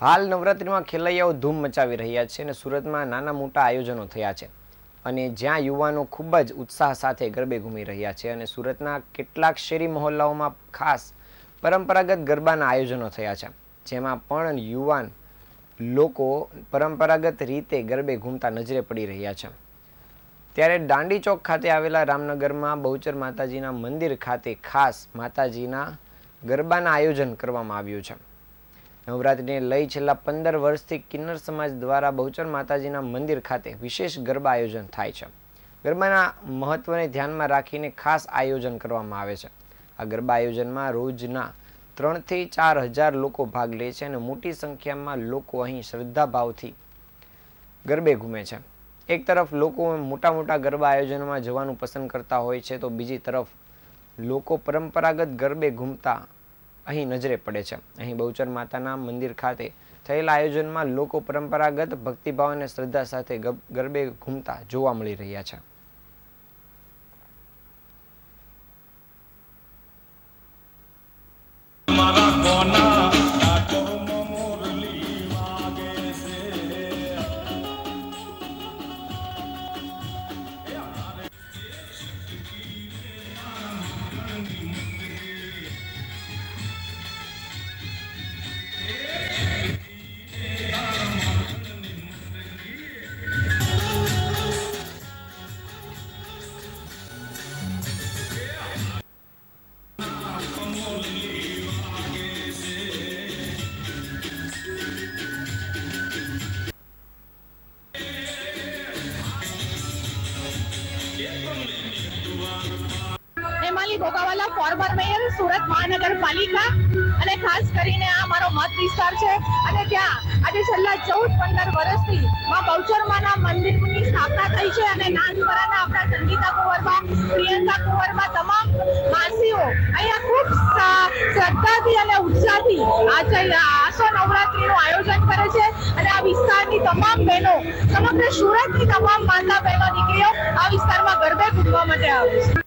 હાલ નવરાત્રિમાં ખેલૈયાઓ ધૂમ મચાવી રહ્યા છે અને સુરતમાં નાના મોટા આયોજનો થયા છે. અને જ્યાં યુવાનો ખૂબ જ ઉત્સાહ સાથે ગરબે ઘૂમી રહ્યા છે અને સુરતના કેટલાક શેરી મહોલ્લાઓમાં ખાસ પરંપરાગત ગરબાના આયોજનો થયા છે. જેમાં પણ યુવાન લોકો પરંપરાગત રીતે ગરબે ઘૂમતા નજરે પડી રહ્યા છે. ત્યારે દાંડી ચોક ખાતે આવેલા રામનગરમાં બહુચર માતાજીના મંદિર ખાતે ખાસ માતાજીના ગરબાના આયોજન કરવામાં આવ્યું છે. નવરાત્રિને લઈ છેલ્લા પંદર વર્ષથી કિન્નર સમાજ દ્વારા બહુચર માતાજીના મંદિર ખાતે વિશેષ ગરબા આયોજન થાય છે. ગરબાના મહત્વને ધ્યાનમાં રાખીને ખાસ આયોજન કરવામાં આવે છે. આ ગરબા આયોજનમાં રોજના ત્રણથી ચાર હજાર લોકો ભાગ લે છે અને મોટી સંખ્યામાં લોકો અહીં શ્રદ્ધાભાવથી ગરબે ઘૂમે છે. એક તરફ લોકો મોટા મોટા ગરબા આયોજનોમાં જવાનું પસંદ કરતા હોય છે તો બીજી તરફ લોકો પરંપરાગત ગરબે ઘૂમતા અહીં નજરે પડે છે. અહીં બહુચર માતાના મંદિર ખાતે થયેલા આયોજનમાં લોકો પરંપરાગત ભક્તિભાવ અને શ્રદ્ધા સાથે ગરબે ઘૂમતા જોવા મળી રહ્યા છે. હેમાલી ભોગાવાલા ફોર્મર મેયર સુરત મહાનગરપાલિકા અને ખાસ કરીને આ મારો મત વિસ્તાર છે અને ત્યાં આજે છેલ્લા ચૌદ પંદર વર્ષથી માં બહુચરમાના મંદિરની સ્થાપના થઈ છે અને નાનપરાના આપણા સંગીતા કુંવરમાં, પ્રિયંકા કુંવરમાં તમામ માસીઓ અહીંયા ખૂબ શ્રદ્ધાથી અને ઉત્સાહથી આજે આસો નવરાત્રીનું આયોજન કરે છે અને આ વિસ્તારની તમામ બહેનો, સમગ્ર સુરતની તમામ માતા બહેનો દીકરીઓ આ વિસ્તારમાં ગરબે ઘૂમવા માટે આવે છે